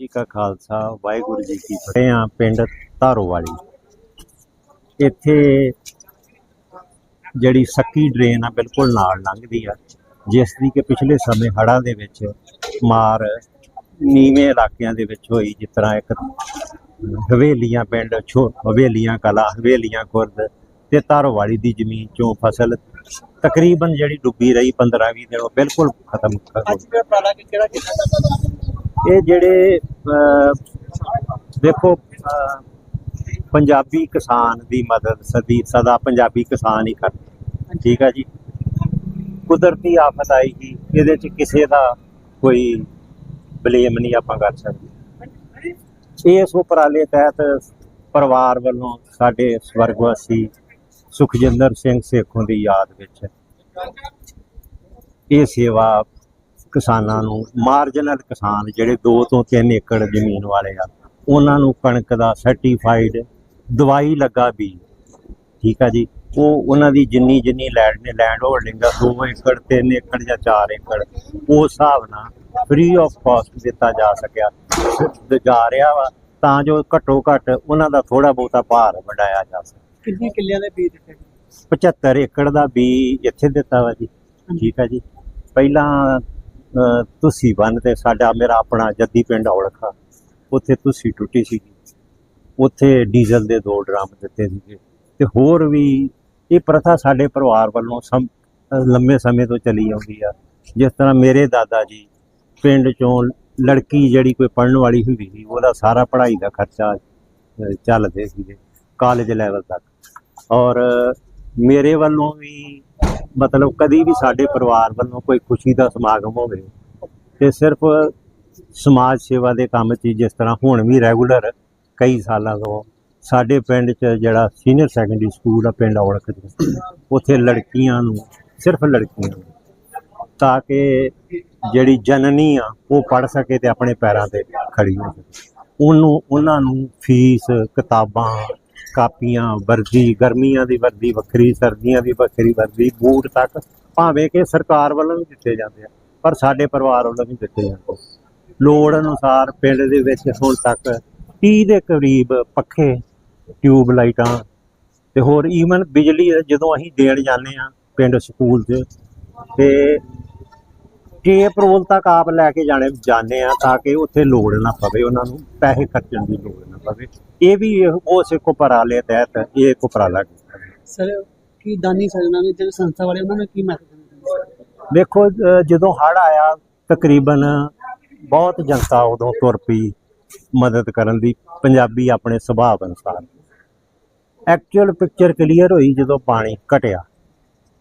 ਜੀ ਕਾ ਖਾਲਸਾ, ਵਾਹਿਗੁਰੂ ਜੀ ਕੀ ਫਤਿਹ ਆ, ਪਿੰਡ ਧਾਰੋਵਾਲੀ। ਇੱਥੇ ਜਿਹੜੀ ਸੱਕੀ ਡਰੇਨ ਆ, ਬਿਲਕੁਲ ਨਾਲ ਲੰਘਦੀ ਆ। ਜਿਸ ਦੀ ਕਿ ਪਿਛਲੇ ਸਮੇਂ ਹੜ੍ਹਾਂ ਦੇ ਵਿੱਚ ਮਾਰ ਨੀਵੇਂ ਇਲਾਕਿਆਂ ਦੇ ਵਿੱਚ ਹੋਈ, ਜਿਸ ਤਰ੍ਹਾਂ ਇੱਕ ਹਵੇਲੀਆਂ ਪਿੰਡ, ਛੋ ਹਵੇਲੀਆਂ, ਕਲਾ ਹਵੇਲੀਆਂ, ਖੁਰਦ ਤੇ ਧਾਰੋਵਾਲੀ ਦੀ ਜ਼ਮੀਨ ਚੋਂ ਫਸਲ ਤਕਰੀਬਨ ਜਿਹੜੀ ਡੁੱਬੀ ਰਹੀ 15 20 ਦਿਨ ਉਹ ਬਿਲਕੁਲ ਖਤਮ ਹੋ ਗਈ। ਅੱਜ ਦਾ ਪ੍ਰਾਲਾ ਕਿ ਕਿਹੜਾ ਕੀਤਾ ਇਹ ਜਿਹੜੇ ਅਹ, ਦੇਖੋ ਪੰਜਾਬੀ ਕਿਸਾਨ ਦੀ ਮਦਦ ਸਦੀ ਸਦਾ ਪੰਜਾਬੀ ਕਿਸਾਨ ਹੀ ਕਰਦੇ। ਠੀਕ ਆ ਜੀ? ਕੁਦਰਤੀ ਆਫਤ ਆਈ ਜੀ ਇਹਦੇ ਚ ਕਿਸੇ ਦਾ ਕੋਈ ਬਲੇਮ ਨਹੀਂ ਆਪਾਂ ਕਰ ਸਕਦੇ। ਇਸ ਉਪਰਾਲੇ ਤਹਿਤ ਪਰਿਵਾਰ ਵੱਲੋਂ ਸਾਡੇ ਸਵਰਗਵਾਸੀ ਸੁਖਜਿੰਦਰ ਸਿੰਘ ਸੇਖੋਂ ਦੀ ਯਾਦ ਵਿੱਚ ਇਹ ਸੇਵਾ ਕਿਸਾਨਾਂ ਨੂੰ ਮਾਰਜਨਲ ਕਿਸਾਨ ਜਿਹੜੇ 2 ਤੋਂ 3 ਏਕੜ ਜ਼ਮੀਨ ਵਾਲੇ ਆ ਉਹਨਾਂ ਨੂੰ ਕਣਕ ਦਾ ਸਰਟੀਫਾਈਡ ਦਵਾਈ ਲੱਗਾ ਵੀ ਠੀਕ ਆ ਜੀ? ਉਹ ਉਹਨਾਂ ਦੀ ਜਿੰਨੀ ਜਿੰਨੀ ਲੈਂਡ ਨੇ ਲੈਂਡ ਹੋਲਡਿੰਗ ਦਾ 2 ਏਕੜ 3 ਏਕੜ ਜਾਂ 4 ਏਕੜ ਉਸ ਹਿਸਾਬ ਨਾਲ ਫ੍ਰੀ ਆਫ ਕਾਸਟ ਦਿੱਤਾ ਜਾ ਸਕਿਆ। ਜਾ ਰਿਹਾ ਵਾ ਤਾਂ ਜੋ ਘੱਟੋ ਘੱਟ ਉਹਨਾਂ ਦਾ ਥੋੜਾ ਬਹੁਤਾ ਭਾਰ ਵਡਾਇਆ ਜਾ ਸਕੇ। ਕਿੰਨੇ ਕਿੱਲਿਆਂ ਦੇ ਬੀਜ ਦਿੱਤੇ 75 ਏਕੜ ਦਾ ਬੀ ਇੱਥੇ ਦਿੱਤਾ ਵਾ ਜੀ। ਠੀਕ ਆ ਜੀ? ਪਹਿਲਾਂ ਤੁਸੀਂ ਬੰਨ ਤੇ ਸਾਡਾ ਮੇਰਾ ਆਪਣਾ ਜੱਦੀ ਪਿੰਡ ਔਲਖਾ। ਉੱਥੇ ਤੁਸੀਂ ਟੁੱਟੀ ਸੀ ਉੱਥੇ ਡੀਜ਼ਲ ਦੇ ਦੋ ਡਰਮ ਦਿੱਤੇ ਸੀਗੇ। ਤੇ ਹੋਰ ਵੀ ਇਹ ਪ੍ਰਥਾ ਸਾਡੇ ਪਰਿਵਾਰ ਵੱਲੋਂ ਸਮ ਲੰਮੇ ਸਮੇਂ ਤੋਂ ਚੱਲੀ ਆਉਂਦੀ ਆ। ਜਿਸ ਤਰ੍ਹਾਂ ਮੇਰੇ ਦਾਦਾ ਜੀ ਪਿੰਡ ਚੋਂ ਲੜਕੀ ਜਿਹੜੀ ਕੋਈ ਪੜਨ ਵਾਲੀ ਹੁੰਦੀ ਸੀ, ਉਹਦਾ ਸਾਰਾ ਪੜ੍ਹਾਈ ਦਾ ਖਰਚਾ ਚੱਲਦੇ ਸੀਗੇ, ਕਾਲਜ ਲੈਵਲ ਤੱਕ। ਔਰ ਮੇਰੇ ਵੱਲੋਂ ਵੀ ਮਤਲਬ ਕਦੀ ਵੀ ਸਾਡੇ ਪਰਿਵਾਰ ਵੱਲੋਂ ਕੋਈ ਖੁਸ਼ੀ ਦਾ ਸਮਾਗਮ ਹੋਵੇ ਤੇ ਸਿਰਫ ਸਮਾਜ ਸੇਵਾ ਦੇ ਕੰਮ 'ਚ ਹੀ ਜਿਸ ਤਰ੍ਹਾਂ ਹੁਣ ਵੀ ਰੈਗੂਲਰ ਕਈ ਸਾਲਾਂ ਤੋਂ ਸਾਡੇ ਪਿੰਡ 'ਚ ਜਿਹੜਾ ਸੀਨੀਅਰ ਸੈਕੰਡਰੀ ਸਕੂਲ ਆ ਪਿੰਡ ਔਲਖ ਦੇ ਉੱਥੇ ਲੜਕੀਆਂ ਨੂੰ, ਸਿਰਫ ਲੜਕੀਆਂ ਨੂੰ, ਤਾਂ ਕਿ ਜਿਹੜੀ ਜਨਨੀ ਆ ਉਹ ਪੜ ਸਕੇ ਤੇ ਆਪਣੇ ਪੈਰਾਂ ਤੇ ਖੜੀ ਹੋ ਸਕੇ ਉਹਨੂੰ, ਉਹਨਾਂ ਨੂੰ ਫੀਸ, ਕਿਤਾਬਾਂ ਕਾਪੀਆਂ, ਵਰਦੀ, ਗਰਮੀਆਂ ਦੀ ਵਰਦੀ ਵੱਖਰੀ, ਸਰਦੀਆਂ ਦੀ ਵੱਖਰੀ ਵਰਦੀ, ਬੂਟ ਤੱਕ ਭਾਵੇਂ ਕਿ ਸਰਕਾਰ ਵੱਲੋਂ ਵੀ ਦਿੱਤੇ ਜਾਂਦੇ ਆ, ਪਰ ਸਾਡੇ ਪਰਿਵਾਰ ਵੱਲੋਂ ਵੀ ਦਿੱਤੇ ਜਾਂਦੇ। ਲੋੜ ਅਨੁਸਾਰ ਪਿੰਡ ਦੇ ਵਿੱਚ ਹੁਣ ਤੱਕ 30 ਦੇ ਕਰੀਬ ਪੱਖੇ, ਟਿਊਬ ਲਾਈਟਾਂ ਤੇ ਹੋਰ ਈਵਨ ਬਿਜਲੀ ਜਦੋਂ ਅਸੀਂ ਦੇਣ ਜਾਂਦੇ ਆ ਪਿੰਡ ਸਕੂਲ 'ਚ, ਤੇ ਟੇਪ ਰੋਲ ਤੱਕ ਆਪ ਲੈ ਕੇ ਜਾਣੇ ਜਾਂਦੇ ਆ ਤਾਂ ਕਿ ਉੱਥੇ ਲੋੜ ਨਾ ਪਵੇ ਉਹਨਾਂ ਨੂੰ ਪੈਸੇ ਖਰਚਣ ਦੀ ਲੋੜ ਨਾ ਪਵੇ। ਇਹ ਵੀ ਉਸ ਇੱਕ ਉਪਰਾਲੇ ਤਹਿਤ ਇਹ ਇੱਕ ਉਪਰਾਲਾ ਕੀਤਾ। ਸਰ ਕੀ ਦਾਨੀ ਸਜਣਾ ਨੇ ਜਿਹੜੇ ਸੰਸਥਾ ਵਾਲੇ ਉਹਨਾਂ ਨੇ ਕੀ ਮੈਸੇਜ ਦੇਖੋ ਜਦੋਂ ਹੜ ਆਇਆ ਤਕਰੀਬਨ ਬਹੁਤ ਜਨਤਾ ਉਦੋਂ ਤੁਰ ਪਈ ਮਦਦ ਕਰਨ ਦੀ ਪੰਜਾਬੀ ਆਪਣੇ ਸੁਭਾਅ ਅਨੁਸਾਰ। ਐਕਚੁਅਲ ਪਿਕਚਰ ਕਲੀਅਰ ਹੋਈ ਜਦੋਂ ਪਾਣੀ ਘਟਿਆ।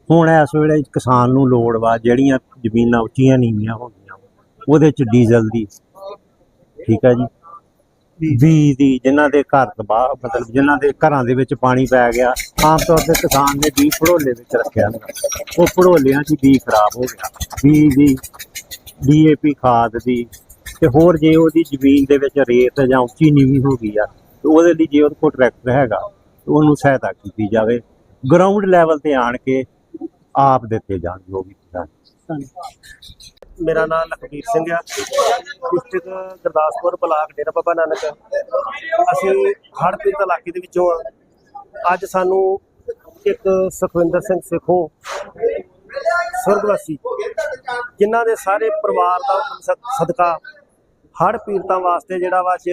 ਹੁਣ ਇਸ ਵੇਲੇ ਕਿਸਾਨ ਨੂੰ ਲੋੜ ਵਾ, ਜਿਹੜੀਆਂ ਜ਼ਮੀਨਾਂ ਉੱਚੀਆਂ ਨੀਵੀਆਂ ਹੋ ਗਈਆਂ ਉਹਦੇ ਚ ਡੀਜ਼ਲ ਦੀ, ਠੀਕ ਹੈ ਜੀ? ਬੀਜ ਦੀ, ਜਿਨ੍ਹਾਂ ਦੇ ਘਰ ਤਬਾਹ, ਮਤਲਬ ਜਿਨ੍ਹਾਂ ਦੇ ਘਰਾਂ ਦੇ ਵਿੱਚ ਪਾਣੀ ਪੈ ਗਿਆ, ਆਮ ਤੌਰ ਤੇ ਕਿਸਾਨ ਨੇ ਬੀਜ ਭੜੋਲੇ ਵਿੱਚ ਰੱਖਿਆ ਹੁੰਦਾ ਉਹ ਭੜੋਲਿਆਂ 'ਚ ਬੀਜ ਖਰਾਬ ਹੋ ਗਿਆ। ਬੀਜ ਦੀ, ਡੀਏਪੀ ਖਾਦ ਦੀ, ਤੇ ਹੋਰ ਜੇ ਉਹਦੀ ਜ਼ਮੀਨ ਦੇ ਵਿੱਚ ਰੇਤ ਜਾਂ ਉੱਚੀ ਨੀਵੀਂ ਹੋ ਗਈ ਆ, ਤੇ ਉਹਦੇ ਲਈ ਜੇ ਉਹਦੇ ਕੋਲ ਟਰੈਕਟਰ ਹੈਗਾ ਉਹਨੂੰ ਸਹਾਇਤਾ ਕੀਤੀ ਜਾਵੇ। ਗਰਾਊਂਡ ਲੈਵਲ ਤੇ ਆਣ ਕੇ ਆਪ ਦਿੱਤੇ ਜਾਣ, ਜੋ ਵੀ ਕਿਸਾਨ ਮੇਰਾ ਨਾਮ ਲਖਬੀਰ ਸਿੰਘ ਆ। District Gurdaspur block Dera Baba Nanak. ਅਸੀਂ ਹੜ੍ਹ ਪੀੜਤ ਇਲਾਕੇ ਦੇ ਵਿੱਚੋਂ ਅੱਜ ਸਾਨੂੰ ਇੱਕ ਸੁਖਵਿੰਦਰ ਸਿੰਘ ਸਿੱਖੋਂ ਸੁਰਗਵਾਸੀ ਜਿਨ੍ਹਾਂ ਦੇ ਸਾਰੇ ਪਰਿਵਾਰ ਦਾ ਸਦ- ਸਦਕਾ ਹੜ੍ਹ ਪੀੜਤਾਂ ਵਾਸਤੇ ਜਿਹੜਾ ਵਾ ਅੱਜ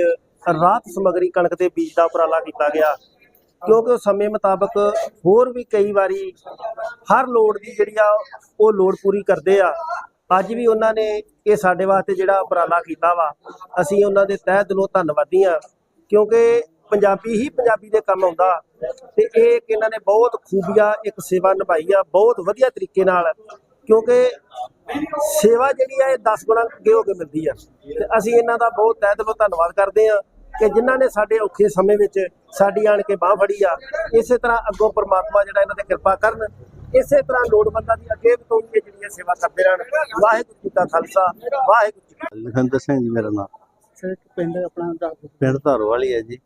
ਰਾਹਤ ਸਮਗਰੀ ਕਣਕ ਦੇ ਬੀਜ ਦਾ ਉਪਰਾਲਾ ਕੀਤਾ ਗਿਆ। ਕਿਉਂਕਿ ਉਹ ਸਮੇਂ ਮੁਤਾਬਕ ਹੋਰ ਵੀ ਕਈ ਵਾਰੀ ਹਰ ਲੋੜ ਦੀ ਜਿਹੜੀ ਆ, ਉਹ ਲੋੜ ਪੂਰੀ ਕਰਦੇ ਆ। ਅੱਜ ਵੀ ਉਹਨਾਂ ਨੇ ਇਹ ਸਾਡੇ ਵਾਸਤੇ ਜਿਹੜਾ ਉਪਰਾਲਾ ਕੀਤਾ ਵਾ, ਅਸੀਂ ਉਹਨਾਂ ਦੇ ਤਹਿ ਦਿਲੋਂ ਧੰਨਵਾਦੀ ਆ, ਕਿਉਂਕਿ ਪੰਜਾਬੀ ਹੀ ਪੰਜਾਬੀ ਦੇ ਕੰਮ ਆਉਂਦਾ। ਤੇ ਇਹ ਇੱਕ ਇਹਨਾਂ ਨੇ ਬਹੁਤ ਖੂਬੀਆ ਇੱਕ ਸੇਵਾ ਨਿਭਾਈ ਆ, ਬਹੁਤ ਵਧੀਆ ਤਰੀਕੇ ਨਾਲ, ਕਿਉਂਕਿ ਸੇਵਾ ਜਿਹੜੀ ਆ, ਇਹ 10 ਗੁਣਾ ਅੱਗੇ ਹੋ ਕੇ ਮਿਲਦੀ ਆ। ਤੇ ਅਸੀਂ ਇਹਨਾਂ ਦਾ ਬਹੁਤ ਤਹਿ ਦਿਲੋਂ ਧੰਨਵਾਦ ਕਰਦੇ ਆ ਕਿ ਜਿਨ੍ਹਾਂ ਨੇ ਸਾਡੇ ਔਖੇ ਸਮੇਂ ਵਿੱਚ ਸਾਡੀ ਆਣ ਕੇ ਬਾਹ ਫੜੀ ਆ। ਇਸੇ ਤਰ੍ਹਾਂ ਅੱਗੋਂ ਪਰਮਾਤਮਾ ਜਿਹੜਾ ਇਹਨਾਂ ਤੇ ਕਿਰਪਾ ਕਰਨ ਇਸੇ ਤਰ੍ਹਾਂ ਲੋੜਵੰਦਾਂ ਦੀ ਅੱਗੇ ਵੀ ਤੋਂ ਜਿਹੜੀਆਂ ਸੇਵਾ ਕਰਦੇ ਰਹਿਣ। ਵਾਹਿਗੁਰੂ ਜੀ ਕਾ ਖਾਲਸਾ ਵਾਹਿਗੁਰੂ ਜੀ। ਲਖਿੰਦਰ ਸਿੰਘ ਜੀ ਮੇਰਾ ਨਾਮ। ਸਰ ਪਿੰਡ ਆਪਣਾ ਦੱਸ ਦਿਓ ਪਿੰਡ ਧਾਰੋਵਾਲੀ ਹੈ ਜੀ।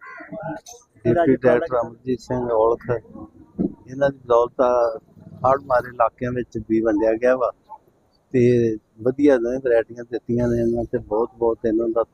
Deputy director Amarjit Singh Aulakh. ਇਹਨਾਂ ਦੀ ਦੌਲਤ ਹੜ੍ਹ ਮਾਰੇ ਇਲਾਕਿਆਂ ਵਿੱਚ ਵੀ ਵੰਡਿਆ ਗਿਆ ਵਾ। ਤੇ ਵਧੀਆ ਦੋਵੇਂ ਵੈਰਾਈਟੀਆਂ ਦਿੱਤੀਆਂ ਨੇ ਇਹਨਾਂ ਤੇ ਬਹੁਤ ਬਹੁਤ ਇਹਨਾਂ ਦਾ